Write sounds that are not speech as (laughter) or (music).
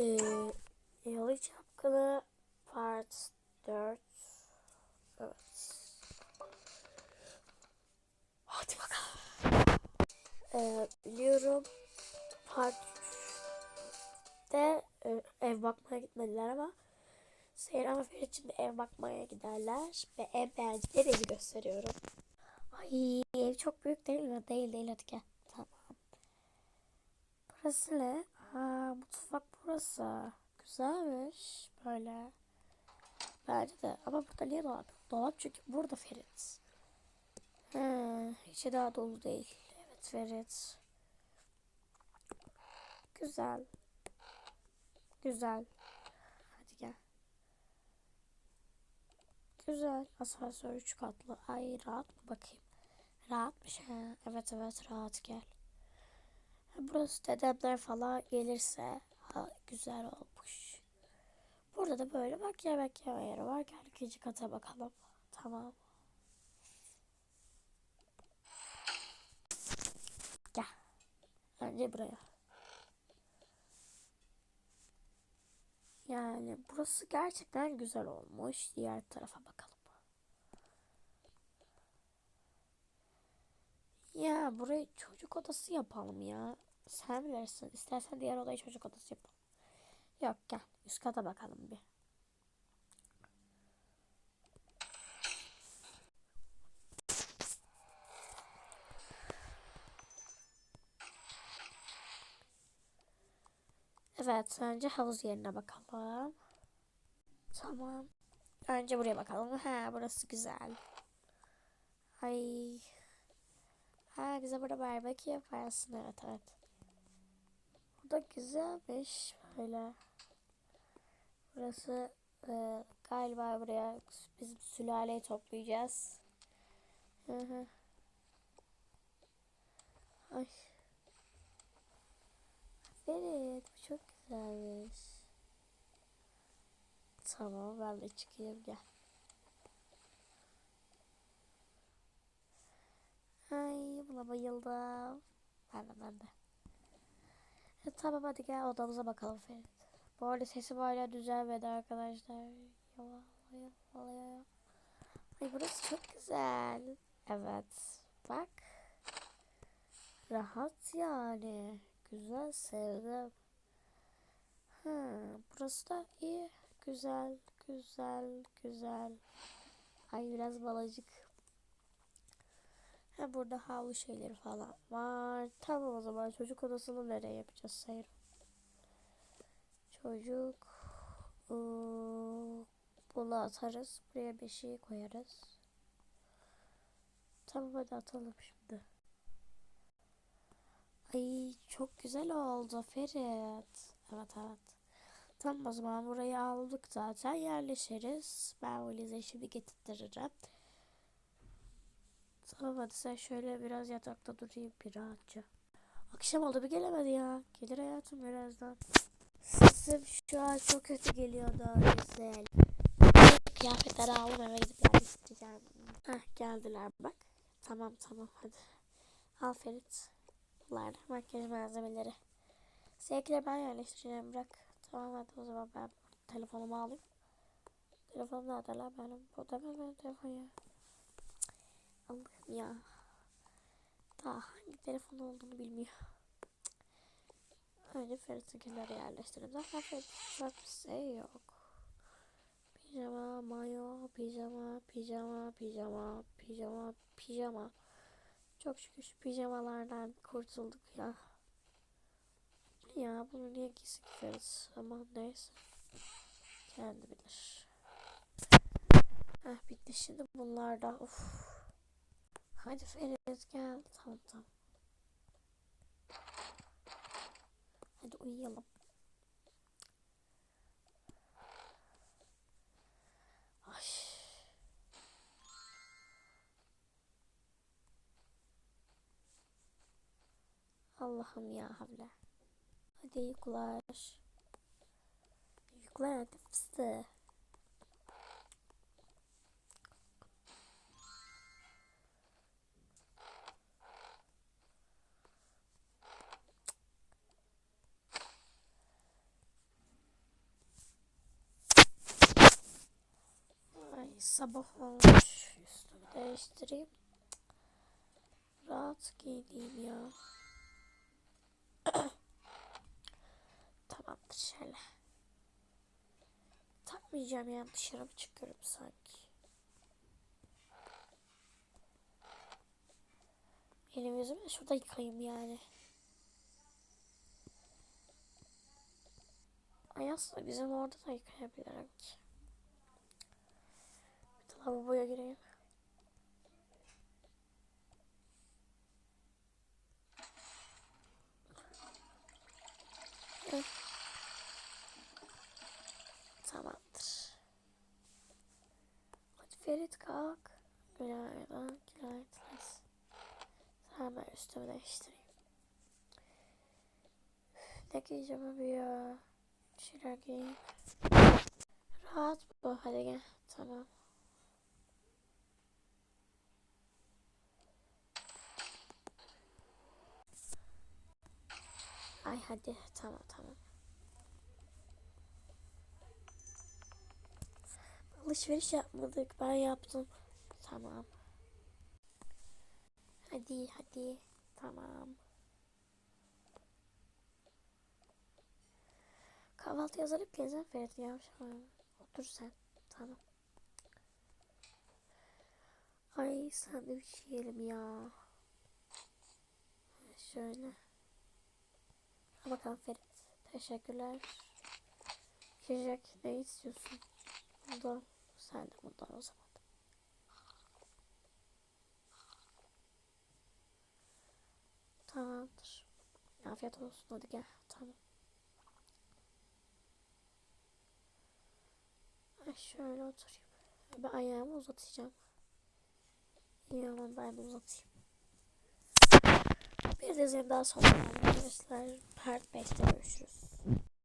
Ee, Yalı Çapkını Part 4 Evet. Hadi bakalım. Ee, biliyorum Part 3'te e, ev bakmaya gitmediler ama Seyran ve Ferit şimdi ev bakmaya giderler ve en beğendikleri evi gösteriyorum. Ay ev çok büyük değil mi? Değil değil hadi gel. Tamam. Burası ne? Aa, mutfak burası. Güzelmiş. Böyle. Bence de. Ama burada niye dolap? Dolap çünkü burada Ferit. He, içi daha dolu değil. Evet Ferit. Güzel. Güzel. Hadi gel. Güzel. Asansör 3 katlı. Ay rahat mı bakayım? Rahatmış ha. Evet evet rahat gel. Burası dedemler falan gelirse ha, güzel olmuş. Burada da böyle bak yemek yeme yeri var. Gel ikinci kata bakalım. Tamam. Gel. Önce buraya. Yani burası gerçekten güzel olmuş. Diğer tarafa bakalım. Ya burayı çocuk odası yapalım ya. Sen bilirsin. İstersen diğer odayı çocuk odası yapalım. Yok gel. Üst kata bakalım bir. Evet, önce havuz yerine bakalım. Tamam. Önce buraya bakalım. Ha, burası güzel. Ay. Ha, güzel burada barbekü yaparsın. Evet, evet. Da güzelmiş. Böyle. Burası e, galiba buraya bizim sülaleyi toplayacağız. Hı hı. Ay. Evet, bu çok güzelmiş. Tamam, ben de çıkayım gel. Ay, buna bayıldım. Ben de, ben de. E, tamam hadi gel odamıza bakalım Ferit. Bu arada sesim hala düzelmedi arkadaşlar. Yala, yala, yala. Ay burası çok güzel. Evet. Bak. Rahat yani. Güzel sevdim. Ha, burası da iyi. Güzel, güzel, güzel. Ay biraz balacık. Ha burada havlu şeyleri falan var. Tamam zaman çocuk odasını nereye yapacağız sayın? Çocuk ıı, bunu atarız. Buraya şey koyarız. Tamam hadi atalım şimdi. Ay çok güzel oldu Ferit. Evet evet. Tamam o zaman burayı aldık zaten yerleşiriz. Ben valize şimdi getirtirim. Tamam hadi sen şöyle biraz yatakta durayım bir. Akşam oldu bir gelemedi ya. Gelir hayatım birazdan. Sesim şu an çok kötü geliyordu güzel. Kıyafetleri aldım eve gidip yerleştireceğim. Heh geldiler bak. Tamam tamam hadi. Al Ferit. Bunlar makyaj malzemeleri. Sevgileri ben yerleştireceğim bırak. Tamam hadi o zaman ben telefonumu alayım. Telefonum nerede lan benim? Bu da benim telefon ya. Allah'ım ya. Daha hangi telefon olduğunu bilmiyor. Önce Ferit'inkileri yerleştirelim. Zaten Ferit'in bir şey yok. Pijama, mayo, pijama, pijama, pijama, pijama, pijama. Çok şükür şu pijamalardan kurtulduk ya. Ya bunu niye giysin ki Ferit? Ama neyse. Kendi bilir. Heh bitti şimdi bunlar da. Uf. Hadi Ferit gel. Tamam tamam. Hadi uyuyalım. Ay. Allah'ım ya havle. Hadi uykular. Sabah olmuş. Üstümü değiştireyim. Rahat giyineyim ya. (clears throat) Tamamdır şöyle. Takmayacağım ya dışarı mı çıkıyorum sanki. Elimi yüzümü şurada yıkayayım yani. Ay bizim orada da yıkayabilirim ki. Lavaboya gireyim. Tamamdır. Hadi Ferit kalk. Günaydın. Günaydın. Hemen üstümü değiştireyim. Ne giyeceğim abi ya? Bir şeyler giyeyim. Rahat bu. Hadi gel. Tamam. Ay hadi. Tamam tamam. Alışveriş yapmadık. Ben yaptım. Tamam. Hadi hadi. Tamam. Kahvaltı hazırlayıp geleceğim Ferit ya. Şöyle Otur sen. Tamam. Ay sandviç yiyelim ya. Şöyle. Al bakalım Ferit. Teşekkürler. İçecek ne istiyorsun? Bundan. Sen de bundan o zaman. Tamamdır. Afiyet olsun. Hadi gel. Tamam. Ay şöyle oturayım. Ben ayağımı uzatacağım. İyi ben de uzatayım. Bir dizim daha sonra arkadaşlar. Part 5'te görüşürüz.